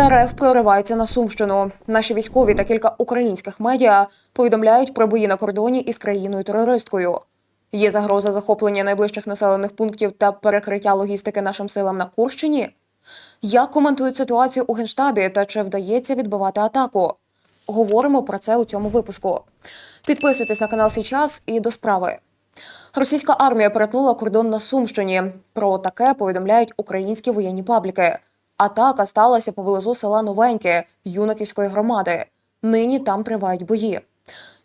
РФ проривається на Сумщину. Наші військові та кілька українських медіа повідомляють про бої на кордоні із країною терористкою. Є загроза захоплення найближчих населених пунктів та перекриття логістики нашим силам на Курщині. Як коментують ситуацію у генштабі та чи вдається відбивати атаку? Говоримо про це у цьому випуску. Підписуйтесь на канал Січас і до справи. Російська армія перетнула кордон на Сумщині. Про таке повідомляють українські воєнні пабліки. Атака сталася поблизу села Новеньке Юнаківської громади. Нині там тривають бої.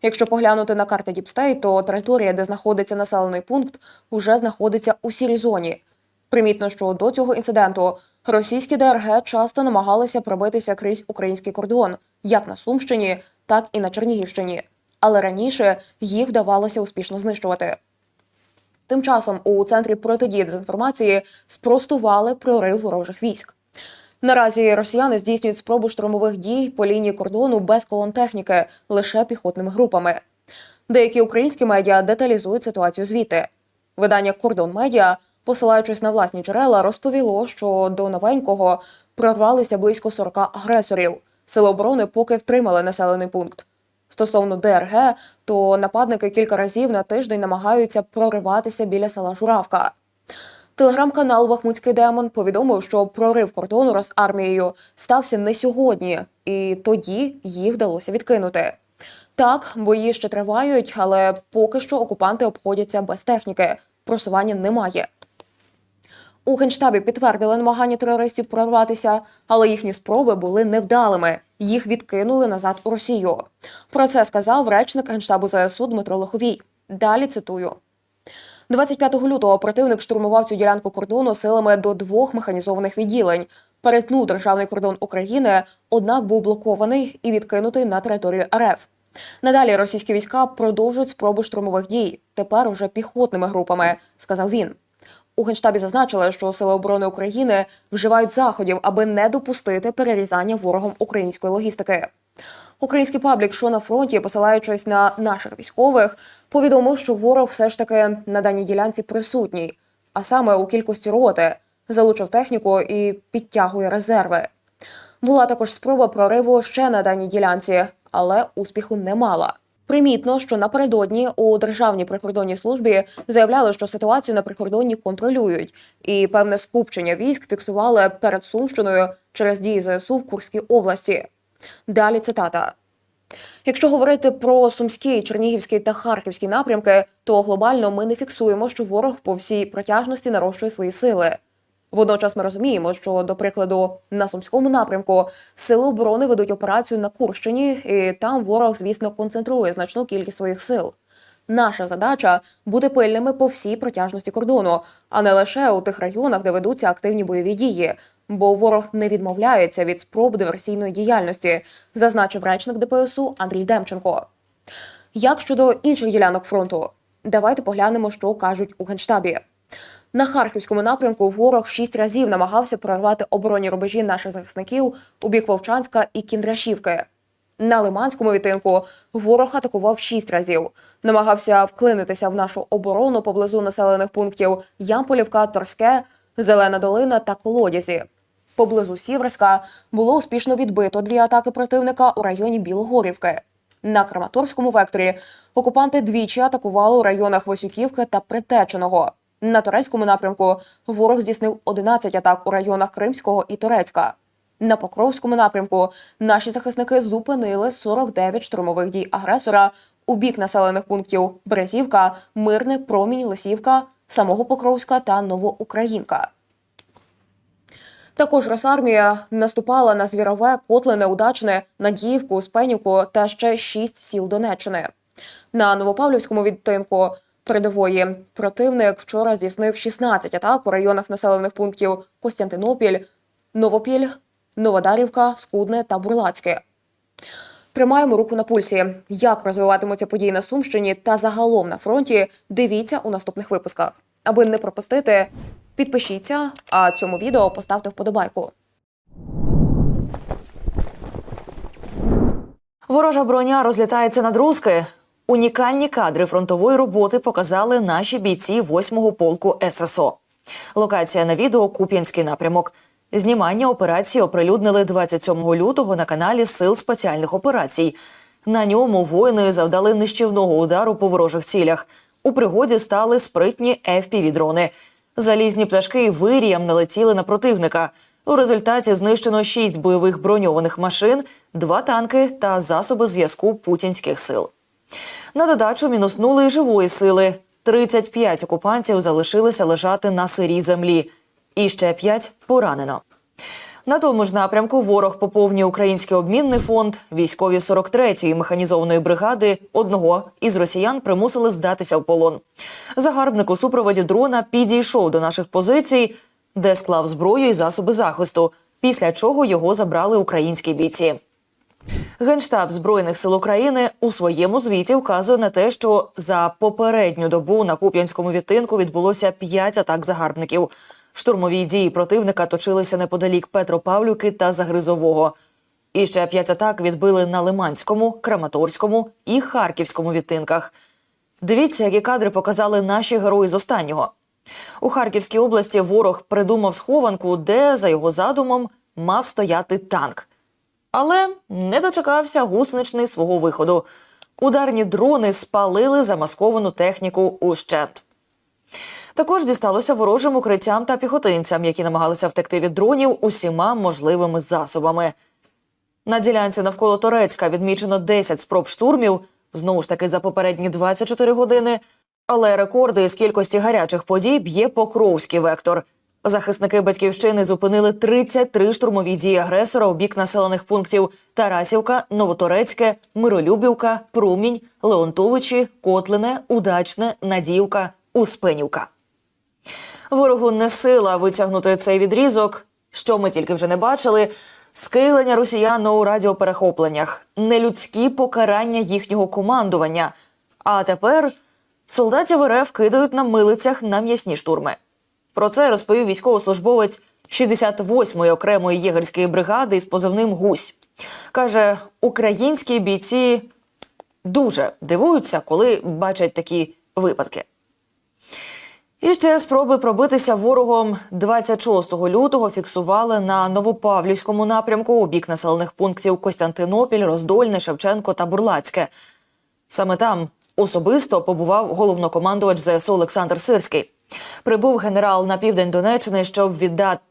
Якщо поглянути на карти Діпстей, то територія, де знаходиться населений пункт, уже знаходиться у сірій зоні. Примітно, що до цього інциденту російські ДРГ часто намагалися пробитися крізь український кордон, як на Сумщині, так і на Чернігівщині. Але раніше їх вдавалося успішно знищувати. Тим часом у центрі протидії дезінформації спростували прорив ворожих військ. Наразі росіяни здійснюють спробу штурмових дій по лінії кордону без колон техніки, лише піхотними групами. Деякі українські медіа деталізують ситуацію звідти. Видання Кордон Медіа, посилаючись на власні джерела, розповіло, що до новенького прорвалися близько 40 агресорів. Сили оборони поки втримали населений пункт. Стосовно ДРГ, то нападники кілька разів на тиждень намагаються прориватися біля села Журавка. Телеграм-канал Бахмутський демон повідомив, що прорив кордону з армією стався не сьогодні, і тоді їх вдалося відкинути. Так, бої ще тривають, але поки що окупанти обходяться без техніки. Просування немає. У генштабі підтвердили намагання терористів прорватися, але їхні спроби були невдалими. Їх відкинули назад у Росію. Про це сказав речник генштабу ЗСУ Дмитро Лоховій. Далі цитую. 25 лютого противник штурмував цю ділянку кордону силами до двох механізованих відділень. Перетнув державний кордон України, однак був блокований і відкинутий на територію РФ. Надалі російські війська продовжують спроби штурмових дій, тепер уже піхотними групами, сказав він. У генштабі зазначили, що сили оборони України вживають заходів, аби не допустити перерізання ворогом української логістики. Український паблік, що на фронті, посилаючись на наших військових, повідомив, що ворог все ж таки на даній ділянці присутній, а саме у кількості роти, залучив техніку і підтягує резерви. Була також спроба прориву ще на даній ділянці, але успіху не мала. Примітно, що напередодні у державній прикордонній службі заявляли, що ситуацію на прикордонні контролюють, і певне скупчення військ фіксували перед Сумщиною через дії ЗСУ в Курській області. Далі цитата. Якщо говорити про сумський, чернігівський та харківський напрямки, то глобально ми не фіксуємо, що ворог по всій протяжності нарощує свої сили. Водночас ми розуміємо, що, до прикладу, на сумському напрямку сили оборони ведуть операцію на Курщині, і там ворог, звісно, концентрує значну кількість своїх сил. Наша задача бути пильними по всій протяжності кордону, а не лише у тих районах, де ведуться активні бойові дії. Бо ворог не відмовляється від спроб диверсійної діяльності, зазначив речник ДПСУ Андрій Демченко. Як щодо інших ділянок фронту, давайте поглянемо, що кажуть у генштабі. На харківському напрямку ворог шість разів намагався прорвати оборонні рубежі наших захисників у бік Вовчанська і Кіндрашівки. На Лиманському відтинку ворог атакував шість разів, намагався вклинитися в нашу оборону поблизу населених пунктів Ямполівка, Торське, Зелена Долина та Колодязі. Поблизу Сіверська було успішно відбито дві атаки противника у районі Білогорівки. На Краматорському векторі окупанти двічі атакували у районах Васюківки та Притеченого. На турецькому напрямку ворог здійснив 11 атак у районах Кримського і Турецька. На Покровському напрямку наші захисники зупинили 49 штурмових дій агресора у бік населених пунктів Березівка, Мирне, Промінь, Лисівка, самого Покровська та Новоукраїнка. Також Росармія наступала на Звірове, Котлине, Удачне, Надіївку, Спенівку та ще шість сіл Донеччини. На Новопавлівському відтинку передової противник вчора здійснив 16 атак у районах населених пунктів Костянтинопіль, Новопіль, Новодарівка, Скудне та Бурлацьке. Тримаємо руку на пульсі. Як розвиватимуться події на Сумщині та загалом на фронті, дивіться у наступних випусках. Аби не пропустити, підпишіться, а цьому відео поставте вподобайку. Ворожа броня розлітається над Руски. Унікальні кадри фронтової роботи показали наші бійці 8-го полку ССО. Локація на відео Куп'янський напрямок. Знімання операції оприлюднили 27 лютого на каналі Сил спеціальних операцій. На ньому воїни завдали нищівного удару по ворожих цілях. У пригоді стали спритні FPV-дрони. Залізні пташки вирієм налетіли на противника. У результаті знищено шість бойових броньованих машин, два танки та засоби зв'язку путінських сил. На додачу мінуснули й живої сили. 35 окупантів залишилися лежати на сирій землі. І ще 5 поранено. На тому ж напрямку ворог поповнює український обмінний фонд. Військові 43-ї механізованої бригади одного із росіян примусили здатися в полон. Загарбник у супроводі дрона підійшов до наших позицій, де склав зброю і засоби захисту, після чого його забрали українські бійці. Генштаб збройних сил України у своєму звіті вказує на те, що за попередню добу на Куп'янському відтинку відбулося п'ять атак загарбників. Штурмові дії противника точилися неподалік Петропавлівки та Загризового. І ще п'ять атак відбили на Лиманському, Краматорському і Харківському відтинках. Дивіться, які кадри показали наші герої з останнього. У Харківській області ворог придумав схованку, де, за його задумом, мав стояти танк. Але не дочекався гусеничний свого виходу. Ударні дрони спалили замасковану техніку ущент. Також дісталося ворожим укриттям та піхотинцям, які намагалися втекти від дронів усіма можливими засобами. На ділянці навколо Торецька відмічено 10 спроб штурмів, знову ж таки за попередні 24 години. Але рекорди з кількості гарячих подій б'є Покровський вектор. Захисники батьківщини зупинили 33 штурмові дії агресора у бік населених пунктів Тарасівка, Новоторецьке, Миролюбівка, Прумінь, Леонтовичі, Котлине, Удачне, Надіївка, Успенівка. Ворогу не сила витягнути цей відрізок, що ми тільки вже не бачили. Скилення росіян у радіоперехопленнях, нелюдські покарання їхнього командування. А тепер солдатів РФ кидають на милицях на м'ясні штурми. Про це розповів військовослужбовець 68-ї окремої єгерської бригади із позивним Гусь. Каже, українські бійці дуже дивуються, коли бачать такі випадки. І ще спроби пробитися ворогом 26 лютого фіксували на Новопавлівському напрямку у бік населених пунктів Костянтинопіль, Роздольне, Шевченко та Бурлацьке. Саме там особисто побував головнокомандувач ЗСУ Олександр Сирський. Прибув генерал на південь Донеччини, щоб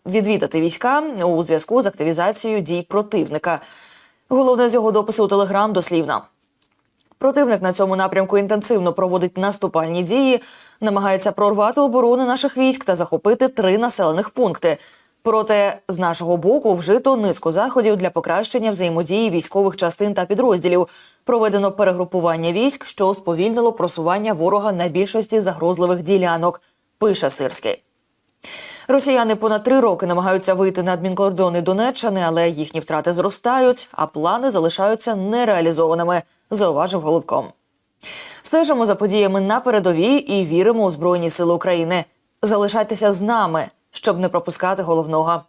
відвідати війська у зв'язку з активізацією дій противника. Головне з його допису у телеграм дослівно. Противник на цьому напрямку інтенсивно проводить наступальні дії, намагається прорвати оборони наших військ та захопити три населених пункти. Проте з нашого боку вжито низку заходів для покращення взаємодії військових частин та підрозділів. Проведено перегрупування військ, що сповільнило просування ворога на більшості загрозливих ділянок. Пише Сирський. Росіяни понад три роки намагаються вийти на адмінкордони Донеччини, але їхні втрати зростають, а плани залишаються нереалізованими, зауважив Голубком. Стежимо за подіями на передовій і віримо у Збройні Сили України. Залишайтеся з нами, щоб не пропускати головного.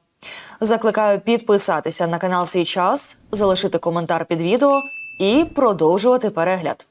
Закликаю підписатися на канал Свій час, залишити коментар під відео і продовжувати перегляд.